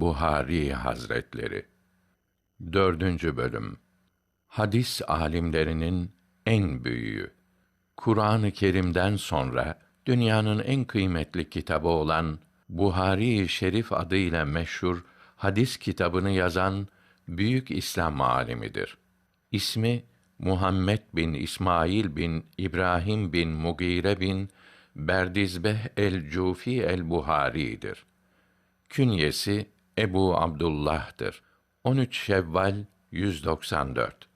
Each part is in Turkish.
Buhari Hazretleri 4. bölüm Hadis alimlerinin en büyüğü Kur'an-ı Kerim'den sonra dünyanın en kıymetli kitabı olan Buhari Şerif adıyla meşhur hadis kitabını yazan büyük İslam alimidir. İsmi Muhammed bin İsmail bin İbrahim bin Mugire bin Berdizbeh el-Cufi el-Buhari'dir. Künyesi Ebu Abdullah'dır. 13 Şevval 194.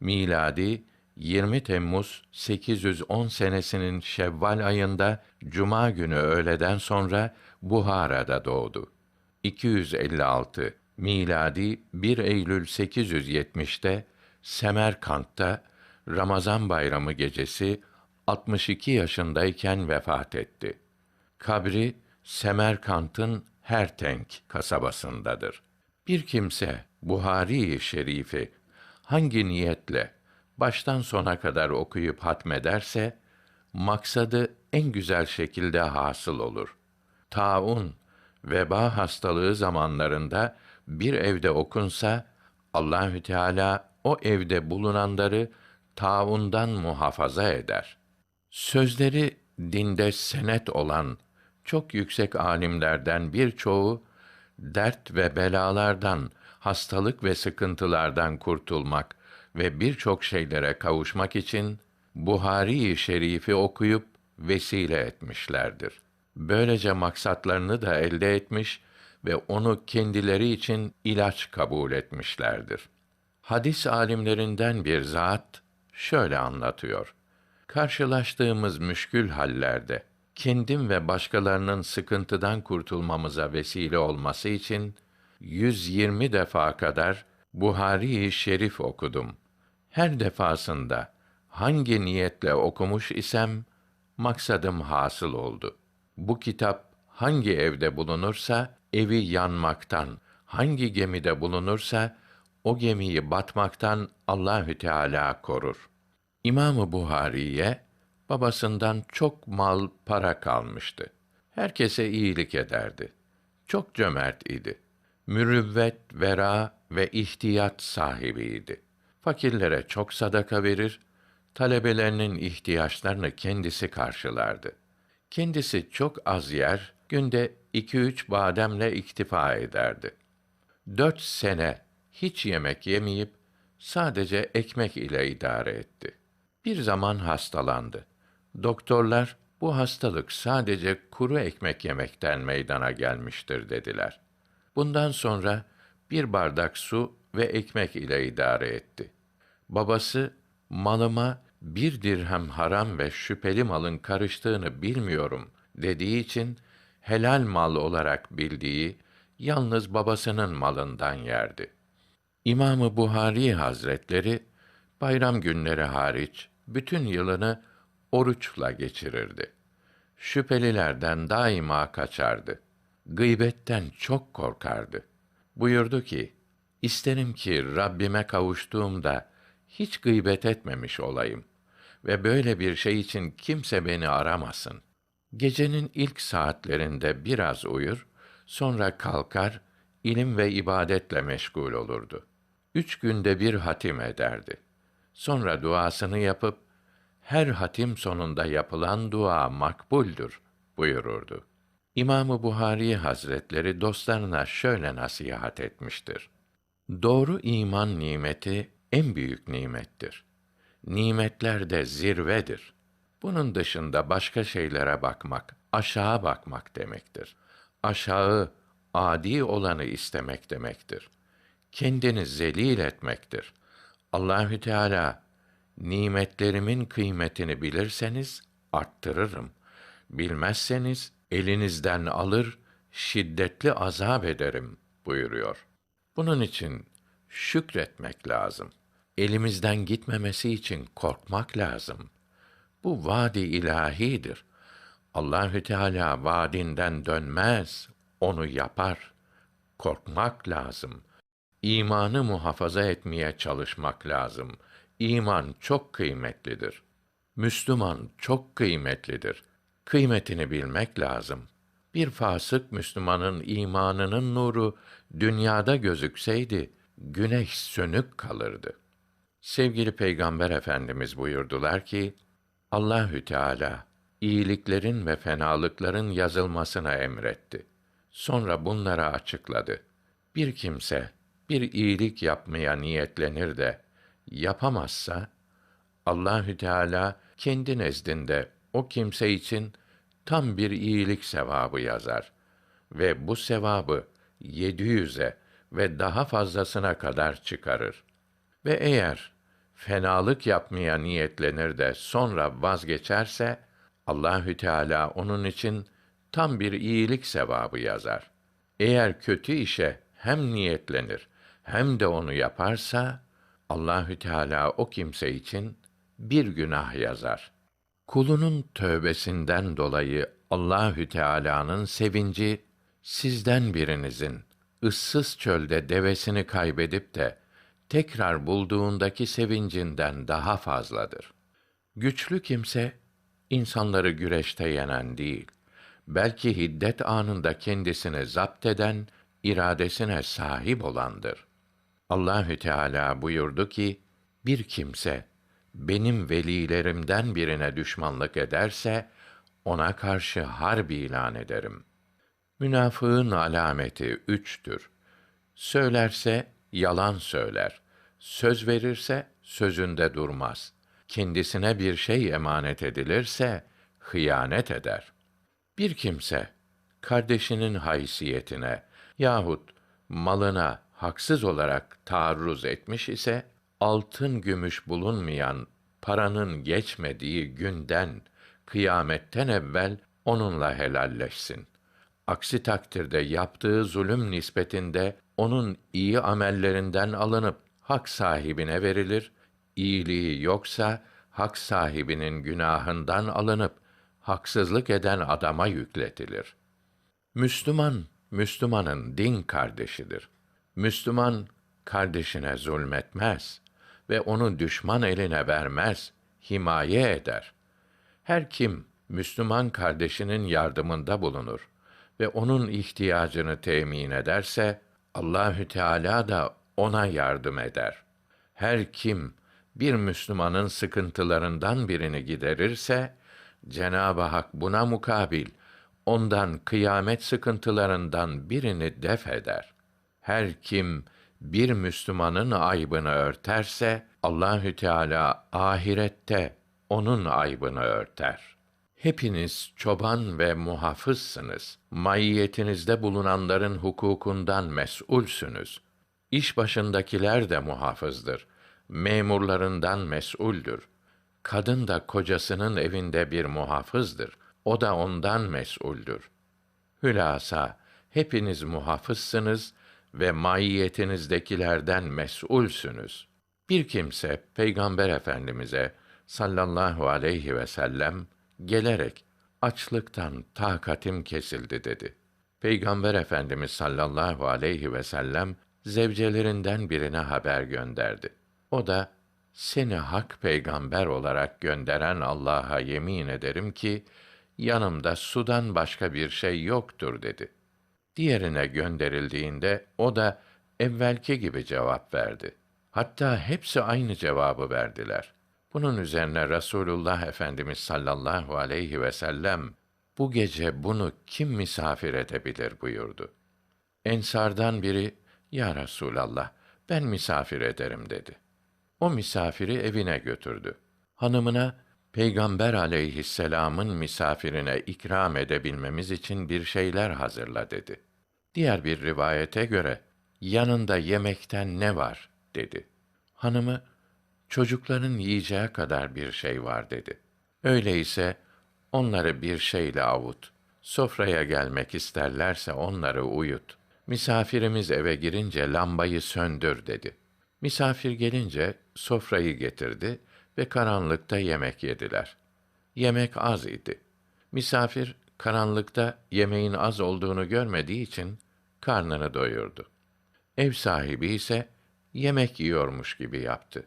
Miladi 20 Temmuz 810 senesinin Şevval ayında cuma günü öğleden sonra Buhara'da doğdu. 256 miladi 1 Eylül 870'te Semerkant'ta Ramazan bayramı gecesi 62 yaşındayken vefat etti. Kabri Semerkant'ın Hertenk kasabasındadır. Bir kimse Buhari-i Şerif'i hangi niyetle baştan sona kadar okuyup hatmederse maksadı en güzel şekilde hasıl olur. Taun, veba hastalığı zamanlarında bir evde okunsa Allahü Teala o evde bulunanları taundan muhafaza eder. Sözleri dinde senet olan çok yüksek alimlerden birçoğu dert ve belalardan, hastalık ve sıkıntılardan kurtulmak ve birçok şeylere kavuşmak için Buhari-i Şerif'i okuyup vesile etmişlerdir. Böylece maksatlarını da elde etmiş ve onu kendileri için ilaç kabul etmişlerdir. Hadis alimlerinden bir zat şöyle anlatıyor. Karşılaştığımız müşkül hallerde kendim ve başkalarının sıkıntıdan kurtulmamıza vesile olması için 120 defa kadar Buhari-i Şerif okudum. Her defasında hangi niyetle okumuş isem maksadım hasıl oldu. Bu kitap hangi evde bulunursa evi yanmaktan, hangi gemide bulunursa o gemiyi batmaktan Allahü Teala korur. İmamı Buhari'ye babasından çok mal, para kalmıştı. Herkese iyilik ederdi. Çok cömert idi. Mürüvvet, vera ve ihtiyat sahibiydi. Fakirlere çok sadaka verir, talebelerinin ihtiyaçlarını kendisi karşılardı. Kendisi çok az yer, günde iki üç bademle iktifa ederdi. Dört sene hiç yemek yemeyip sadece ekmek ile idare etti. Bir zaman hastalandı. Doktorlar bu hastalık sadece kuru ekmek yemekten meydana gelmiştir dediler. Bundan sonra bir bardak su ve ekmek ile idare etti. Babası malıma bir dirhem haram ve şüpheli malın karıştığını bilmiyorum dediği için helal mal olarak bildiği yalnız babasının malından yerdi. İmamı Buhari Hazretleri bayram günleri hariç bütün yılını oruçla geçirirdi. Şüphelilerden daima kaçardı. Gıybetten çok korkardı. Buyurdu ki: İsterim ki Rabbime kavuştuğumda hiç gıybet etmemiş olayım ve böyle bir şey için kimse beni aramasın. Gecenin ilk saatlerinde biraz uyur, sonra kalkar, ilim ve ibadetle meşgul olurdu. Üç günde bir hatim ederdi. Sonra duasını yapıp, her hatim sonunda yapılan dua makbuldür buyururdu. İmamı Buhari Hazretleri dostlarına şöyle nasihat etmiştir. Doğru iman nimeti en büyük nimettir. Nimetler de zirvedir. Bunun dışında başka şeylere bakmak, aşağı bakmak demektir. Aşağı, adi olanı istemek demektir. Kendini zelil etmektir. Allahü Teala nimetlerimin kıymetini bilirseniz arttırırım. Bilmezseniz elinizden alır, şiddetli azap ederim buyuruyor. Bunun için şükretmek lazım. Elimizden gitmemesi için korkmak lazım. Bu vadi ilahidir. Allahü Teala vaadinden dönmez, onu yapar. Korkmak lazım. İmanı muhafaza etmeye çalışmak lazım. İman çok kıymetlidir. Müslüman çok kıymetlidir. Kıymetini bilmek lazım. Bir fasık Müslümanın imanının nuru dünyada gözükseydi güneş sönük kalırdı. Sevgili Peygamber Efendimiz buyurdular ki: Allahü Teala iyiliklerin ve fenalıkların yazılmasına emretti. Sonra bunları açıkladı. Bir kimse bir iyilik yapmaya niyetlenir de yapamazsa Allahü Teala kendi nezdinde o kimse için tam bir iyilik sevabı yazar ve bu sevabı yedi yüze ve daha fazlasına kadar çıkarır. Ve eğer fenalık yapmaya niyetlenir de sonra vazgeçerse Allahü Teala onun için tam bir iyilik sevabı yazar. Eğer kötü işe hem niyetlenir hem de onu yaparsa Allahü Teala o kimse için bir günah yazar. Kulunun tövbesinden dolayı Allahü Teala'nın sevinci sizden birinizin ıssız çölde devesini kaybedip de tekrar bulduğundaki sevincinden daha fazladır. Güçlü kimse insanları güreşte yenen değil, belki hiddet anında kendisini zapt eden, iradesine sahip olandır. Allahü Teala buyurdu ki: Bir kimse benim velilerimden birine düşmanlık ederse ona karşı harp ilan ederim. Münafığın alameti üçtür. Söylerse yalan söyler. Söz verirse sözünde durmaz. Kendisine bir şey emanet edilirse hıyanet eder. Bir kimse kardeşinin haysiyetine yahut malına haksız olarak taarruz etmiş ise altın gümüş bulunmayan paranın geçmediği günden kıyametten evvel onunla helalleşsin. Aksi takdirde yaptığı zulüm nispetinde onun iyi amellerinden alınıp hak sahibine verilir, iyiliği yoksa hak sahibinin günahından alınıp haksızlık eden adama yükletilir. Müslüman, Müslümanın din kardeşidir. Müslüman kardeşine zulmetmez ve onu düşman eline vermez, himaye eder. Her kim Müslüman kardeşinin yardımında bulunur ve onun ihtiyacını temin ederse Allahü Teala da ona yardım eder. Her kim bir Müslümanın sıkıntılarından birini giderirse Cenab-ı Hak buna mukabil ondan kıyamet sıkıntılarından birini def eder. Her kim bir Müslümanın aybını örterse Allahü Teala ahirette onun aybını örter. Hepiniz çoban ve muhafızsınız. Maiyetinizde bulunanların hukukundan mes'ulsünüz. İş başındakiler de muhafızdır. Memurlarından mes'uldür. Kadın da kocasının evinde bir muhafızdır. O da ondan mes'uldür. Hülasa, hepiniz muhafızsınız ve maiyetinizdekilerden mes'ulsünüz. Bir kimse Peygamber Efendimize sallallahu aleyhi ve sellem gelerek açlıktan takatim kesildi dedi. Peygamber Efendimiz sallallahu aleyhi ve sellem zevcelerinden birine haber gönderdi. O da seni hak peygamber olarak gönderen Allah'a yemin ederim ki yanımda sudan başka bir şey yoktur dedi. Diğerine gönderildiğinde o da evvelki gibi cevap verdi. Hatta hepsi aynı cevabı verdiler. Bunun üzerine Rasulullah Efendimiz sallallahu aleyhi ve sellem bu gece bunu kim misafir edebilir buyurdu. Ensardan biri ya Resulallah ben misafir ederim dedi. O misafiri evine götürdü. Hanımına Peygamber aleyhisselamın misafirine ikram edebilmemiz için bir şeyler hazırla dedi. Diğer bir rivayete göre yanında yemekten ne var dedi. Hanımı çocukların yiyeceği kadar bir şey var dedi. Öyleyse onları bir şeyle avut. Sofraya gelmek isterlerse onları uyut. Misafirimiz eve girince lambayı söndür dedi. Misafir gelince sofrayı getirdi ve karanlıkta yemek yediler. Yemek az idi. Misafir karanlıkta yemeğin az olduğunu görmediği için karnını doyurdu. Ev sahibi ise yemek yiyormuş gibi yaptı.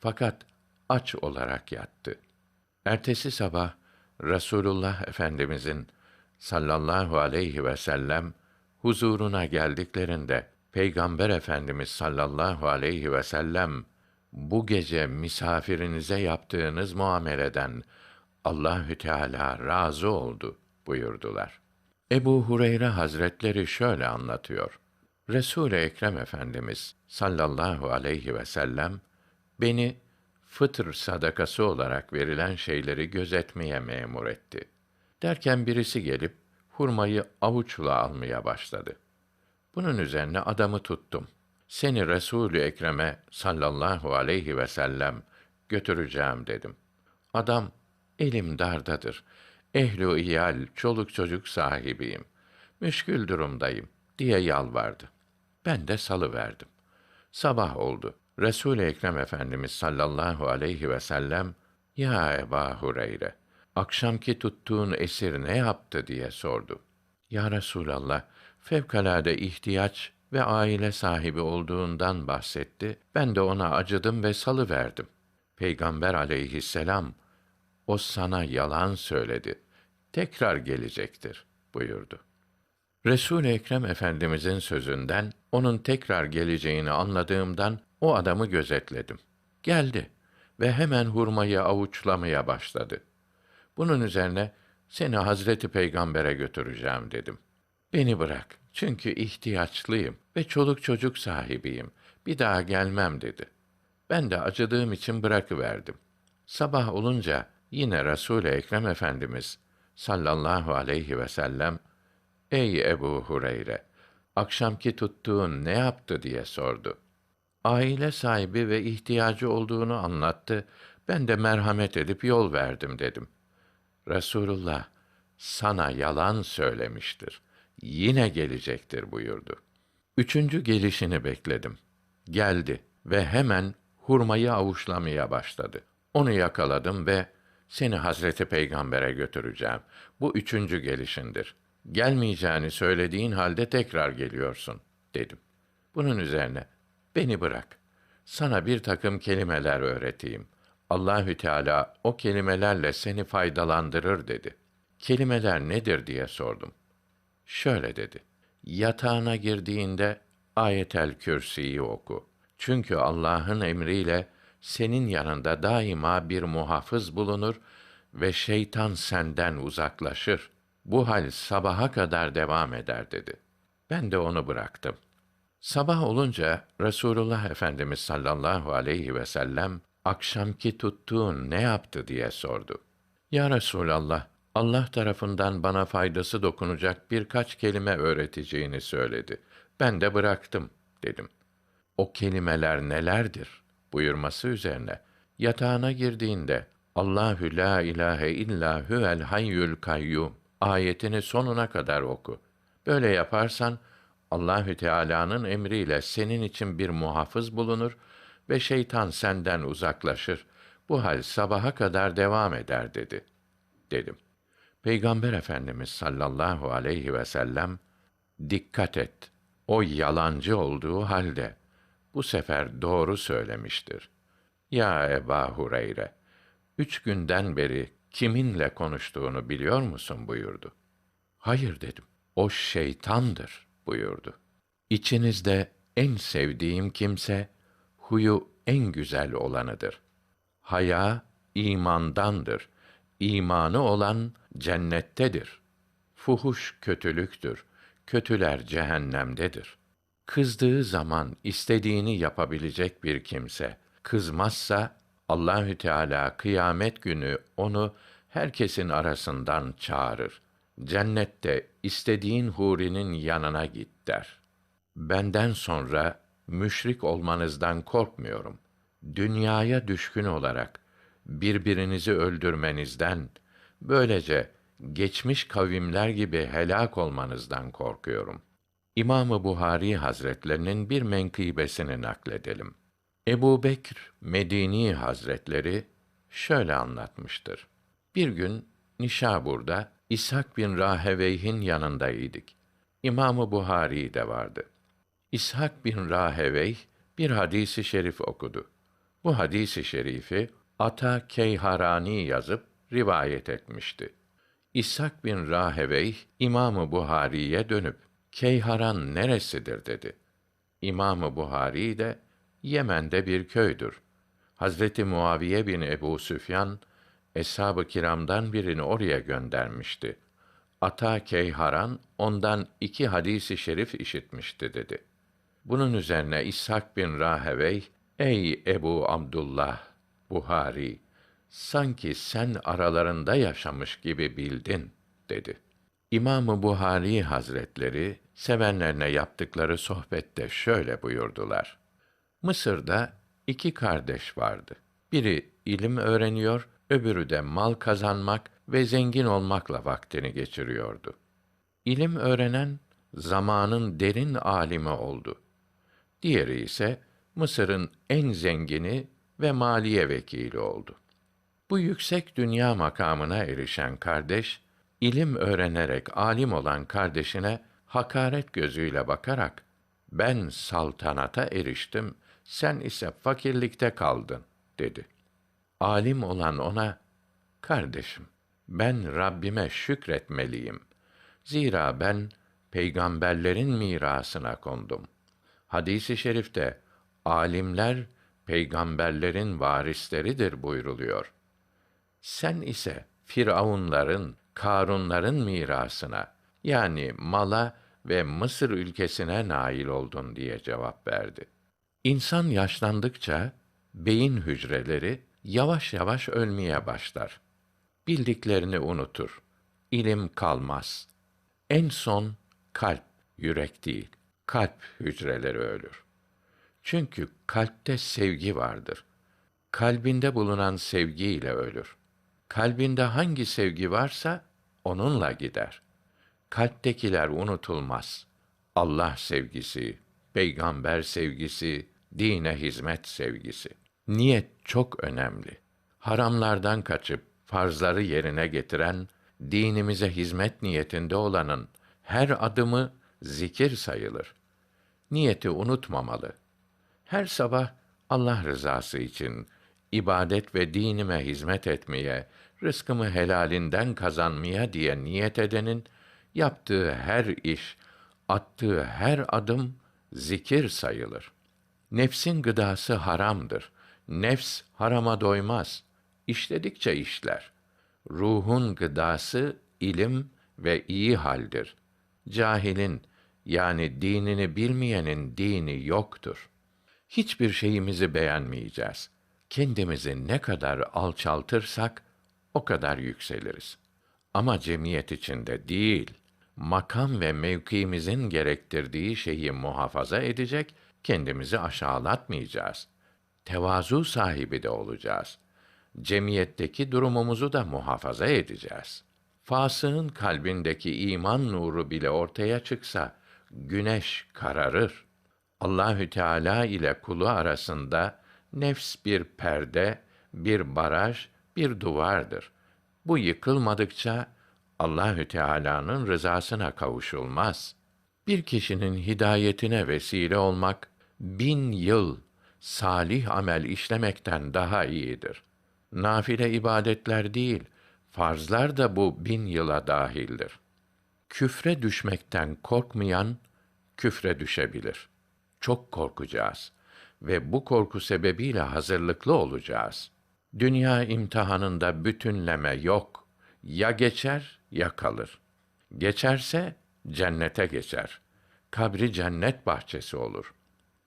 Fakat aç olarak yattı. Ertesi sabah Rasulullah Efendimizin sallallahu aleyhi ve sellem huzuruna geldiklerinde Peygamber Efendimiz sallallahu aleyhi ve sellem bu gece misafirinize yaptığınız muameleden Allahü Teala razı oldu buyurdular. Ebu Hureyre Hazretleri şöyle anlatıyor. Resul-i Ekrem Efendimiz sallallahu aleyhi ve sellem beni fıtır sadakası olarak verilen şeyleri gözetmeye memur etti. Derken birisi gelip hurmayı avuçla almaya başladı. Bunun üzerine adamı tuttum. Seni Resulü Ekrem'e sallallahu aleyhi ve sellem götüreceğim dedim. Adam elim dardadır. Ehlu iyal, çoluk çocuk sahibiyim. Müşkül durumdayım diye yalvardı. Ben de salı verdim. Sabah oldu. Resul Ekrem Efendimiz sallallahu aleyhi ve sellem ya Eba Hureyre akşamki tuttuğun esir ne yaptı diye sordu. Ya Resulallah fevkalade ihtiyaç ve aile sahibi olduğundan bahsetti. Ben de ona acıdım ve salı verdim. Peygamber aleyhisselam o sana yalan söyledi. Tekrar gelecektir buyurdu. Resul Ekrem Efendimizin sözünden onun tekrar geleceğini anladığımdan o adamı gözetledim. Geldi ve hemen hurmayı avuçlamaya başladı. Bunun üzerine seni Hazreti Peygamber'e götüreceğim dedim. Beni bırak. Çünkü ihtiyaçlıyım ve çoluk çocuk sahibiyim. Bir daha gelmem dedi. Ben de acıdığım için bırakıverdim. Sabah olunca yine Resul-i Ekrem Efendimiz sallallahu aleyhi ve sellem Ey Ebu Hureyre, akşamki tuttuğun ne yaptı diye sordu. Aile sahibi ve ihtiyacı olduğunu anlattı. Ben de merhamet edip yol verdim dedim. Resulullah sana yalan söylemiştir. Yine gelecektir buyurdu. Üçüncü gelişini bekledim. Geldi ve hemen hurmayı avuçlamaya başladı. Onu yakaladım ve seni Hazreti Peygamber'e götüreceğim. Bu üçüncü gelişindir. Gelmeyeceğini söylediğin halde tekrar geliyorsun, dedim. Bunun üzerine, beni bırak. Sana bir takım kelimeler öğreteyim. Allahü Teala o kelimelerle seni faydalandırır dedi. Kelimeler nedir diye sordum. Şöyle dedi. Yatağına girdiğinde ayetel kürsiyi oku. Çünkü Allah'ın emriyle senin yanında daima bir muhafız bulunur ve şeytan senden uzaklaşır. Bu hal sabaha kadar devam eder dedi. Ben de onu bıraktım. Sabah olunca Resulullah Efendimiz sallallahu aleyhi ve sellem akşamki tuttuğun ne yaptı diye sordu. Ya Resulallah, Allah tarafından bana faydası dokunacak birkaç kelime öğreteceğini söyledi. Ben de bıraktım dedim. O kelimeler nelerdir? Buyurması üzerine yatağına girdiğinde Allahü la ilahe illa huvel hayyul kayyum ayetini sonuna kadar oku. Böyle yaparsan Allahü Teala'nın emriyle senin için bir muhafız bulunur ve şeytan senden uzaklaşır. Bu hal sabaha kadar devam eder dedi. Dedim. Peygamber Efendimiz sallallahu aleyhi ve sellem dikkat et. O yalancı olduğu halde bu sefer doğru söylemiştir. Ya Eba Hureyre, üç günden beri kiminle konuştuğunu biliyor musun buyurdu. Hayır dedim. O şeytandır buyurdu. İçinizde en sevdiğim kimse huyu en güzel olanıdır. Haya imandandır. İmanı olan cennettedir. Fuhuş kötülüktür. Kötüler cehennemdedir. Kızdığı zaman istediğini yapabilecek bir kimse kızmazsa Allahü Teala kıyamet günü onu herkesin arasından çağırır. Cennette istediğin hurinin yanına git der. Benden sonra müşrik olmanızdan korkmuyorum. Dünyaya düşkün olarak birbirinizi öldürmenizden, böylece geçmiş kavimler gibi helak olmanızdan korkuyorum. İmamı Buhari Hazretlerinin bir menkıbesini nakledelim. Ebu Bekr Medini Hazretleri şöyle anlatmıştır. Bir gün Nişabur'da İshak bin Raheveyh'in yanındaydık. İmamı Buhari de vardı. İshak bin Raheveyh bir hadisi şerif okudu. Bu hadisi şerifi Ata Keyharani yazıp rivayet etmişti. İshak bin Raheveyh İmamı Buhari'ye dönüp Keyharan neresidir dedi. İmamı Buhari de Yemen'de bir köydür. Hazreti Muaviye bin Ebu Süfyan eshab-ı kiramdan birini oraya göndermişti. Ata Keyharan ondan iki hadisi şerif işitmişti dedi. Bunun üzerine İshak bin Rahevey, ey Ebu Abdullah Buhari, sanki sen aralarında yaşamış gibi bildin dedi. İmamı Buhari Hazretleri sevenlerine yaptıkları sohbette şöyle buyurdular. Mısır'da iki kardeş vardı. Biri ilim öğreniyor, öbürü de mal kazanmak ve zengin olmakla vaktini geçiriyordu. İlim öğrenen zamanın derin alimi oldu. Diğeri ise Mısır'ın en zengini ve maliye vekili oldu. Bu yüksek dünya makamına erişen kardeş, ilim öğrenerek alim olan kardeşine hakaret gözüyle bakarak, ben saltanata eriştim, sen ise fakirlikte kaldın, dedi. Alim olan ona, kardeşim, ben Rabbime şükretmeliyim. Zira ben peygamberlerin mirasına kondum. Hadisi i şerifte alimler peygamberlerin varisleridir buyruluyor. Sen ise Firavunların, Karunların mirasına yani mala ve Mısır ülkesine nail oldun diye cevap verdi. İnsan yaşlandıkça beyin hücreleri yavaş yavaş ölmeye başlar. Bildiklerini unutur. İlim kalmaz. En son kalp, yürek değil, kalp hücreleri ölür. Çünkü kalpte sevgi vardır. Kalbinde bulunan sevgiyle ölür. Kalbinde hangi sevgi varsa onunla gider. Kalptekiler unutulmaz. Allah sevgisi, peygamber sevgisi, dine hizmet sevgisi. Niyet çok önemli. Haramlardan kaçıp farzları yerine getiren, dinimize hizmet niyetinde olanın her adımı zikir sayılır. Niyeti unutmamalı. Her sabah Allah rızası için ibadet ve dinime hizmet etmeye, rızkımı helalinden kazanmaya diye niyet edenin yaptığı her iş, attığı her adım zikir sayılır. Nefsin gıdası haramdır. Nefs harama doymaz. İşledikçe işler. Ruhun gıdası ilim ve iyi haldir. Cahilin yani dinini bilmeyenin dini yoktur. Hiçbir şeyimizi beğenmeyeceğiz. Kendimizi ne kadar alçaltırsak o kadar yükseliriz. Ama cemiyet içinde değil, makam ve mevkiimizin gerektirdiği şeyi muhafaza edecek, kendimizi aşağılatmayacağız. Tevazu sahibi de olacağız. Cemiyetteki durumumuzu da muhafaza edeceğiz. Fasığın kalbindeki iman nuru bile ortaya çıksa, güneş kararır. Allahü Teala ile kulu arasında nefs bir perde, bir baraj, bir duvardır. Bu yıkılmadıkça Allahü Teala'nın rızasına kavuşulmaz. Bir kişinin hidayetine vesile olmak bin yıl salih amel işlemekten daha iyidir. Nafile ibadetler değil, farzlar da bu bin yıla dahildir. Küfre düşmekten korkmayan küfre düşebilir. Çok korkacağız ve bu korku sebebiyle hazırlıklı olacağız. Dünya imtihanında bütünleme yok. Ya geçer ya kalır. Geçerse cennete geçer. Kabri cennet bahçesi olur.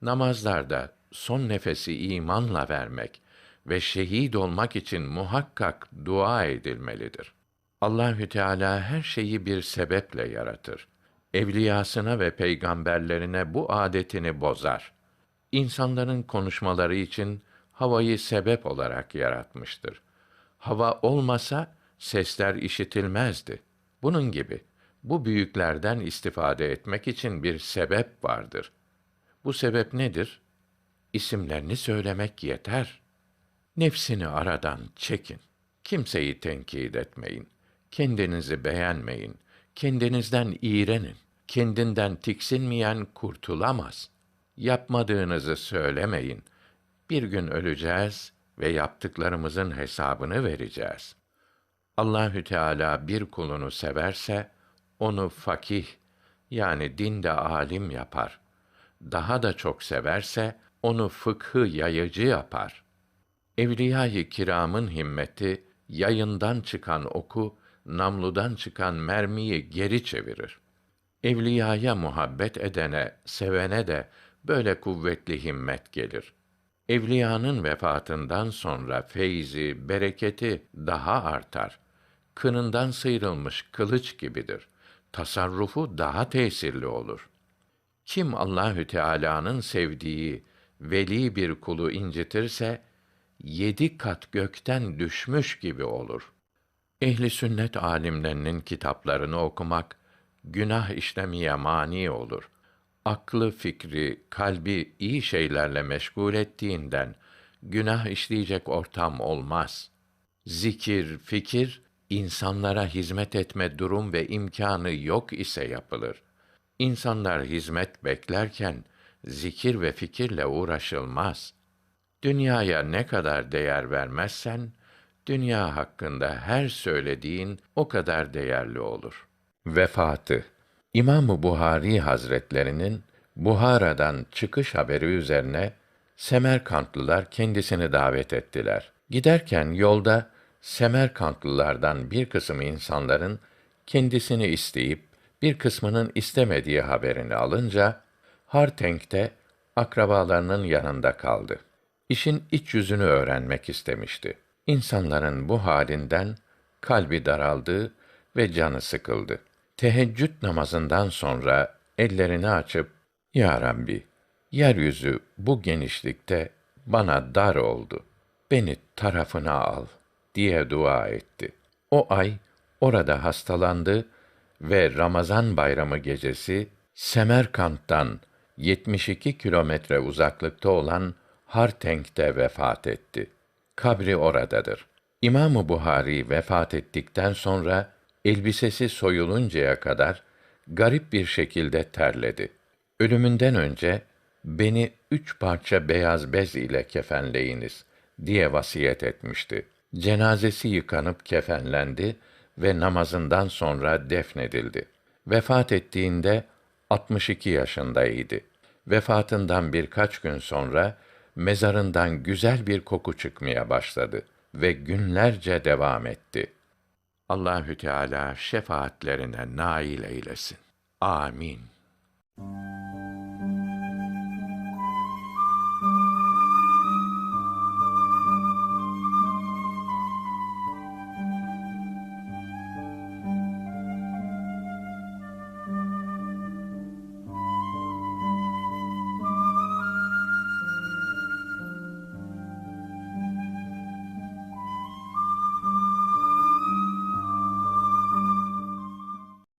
Namazlarda son nefesi imanla vermek ve şehit olmak için muhakkak dua edilmelidir. Allahü Teala her şeyi bir sebeple yaratır. Evliyasına ve peygamberlerine bu adetini bozar. İnsanların konuşmaları için havayı sebep olarak yaratmıştır. Hava olmasa sesler işitilmezdi. Bunun gibi bu büyüklerden istifade etmek için bir sebep vardır. Bu sebep nedir? İsimlerini söylemek yeter. Nefsini aradan çekin. Kimseyi tenkit etmeyin. Kendinizi beğenmeyin. Kendinizden iğrenin. Kendinden tiksinmeyen kurtulamaz. Yapmadığınızı söylemeyin. Bir gün öleceğiz ve yaptıklarımızın hesabını vereceğiz. Allahü Teala bir kulunu severse onu fakih yani dinde alim yapar. Daha da çok severse onu fıkhı yayıcı yapar. Evliya-i kiramın himmeti yayından çıkan oku, namludan çıkan mermiyi geri çevirir. Evliyaya muhabbet edene, sevene de böyle kuvvetli himmet gelir. Evliyanın vefatından sonra feyzi, bereketi daha artar. Kınından sıyrılmış kılıç gibidir. Tasarrufu daha tesirli olur. Kim Allahü Teala'nın sevdiği veli bir kulu incitirse yedi kat gökten düşmüş gibi olur. Ehli sünnet alimlerinin kitaplarını okumak günah işlemeye mani olur. Aklı, fikri, kalbi iyi şeylerle meşgul ettiğinden günah işleyecek ortam olmaz. Zikir, fikir insanlara hizmet etme durum ve imkanı yok ise yapılır. İnsanlar hizmet beklerken zikir ve fikirle uğraşılmaz. Dünyaya ne kadar değer vermezsen, dünya hakkında her söylediğin o kadar değerli olur. Vefatı İmam-ı Buhari Hazretlerinin Buhara'dan çıkış haberi üzerine Semerkantlılar kendisini davet ettiler. Giderken yolda Semerkantlılardan bir kısım insanların kendisini isteyip bir kısmının istemediği haberini alınca Hartenk'te akrabalarının yanında kaldı. İşin iç yüzünü öğrenmek istemişti. İnsanların bu halinden kalbi daraldı ve canı sıkıldı. Teheccüd namazından sonra ellerini açıp Ya Rabbi, yeryüzü bu genişlikte bana dar oldu. Beni tarafına al diye dua etti. O ay orada hastalandı ve Ramazan bayramı gecesi Semerkant'tan 72 kilometre uzaklıkta olan Hartenk'te vefat etti. Kabri oradadır. İmam-ı Buhari vefat ettikten sonra elbisesi soyuluncaya kadar garip bir şekilde terledi. Ölümünden önce beni üç parça beyaz bez ile kefenleyiniz diye vasiyet etmişti. Cenazesi yıkanıp kefenlendi ve namazından sonra defnedildi. Vefat ettiğinde 62 yaşındaydı. Vefatından birkaç gün sonra mezarından güzel bir koku çıkmaya başladı ve günlerce devam etti. Allahü Teala şefaatlerine nail eylesin. Amin.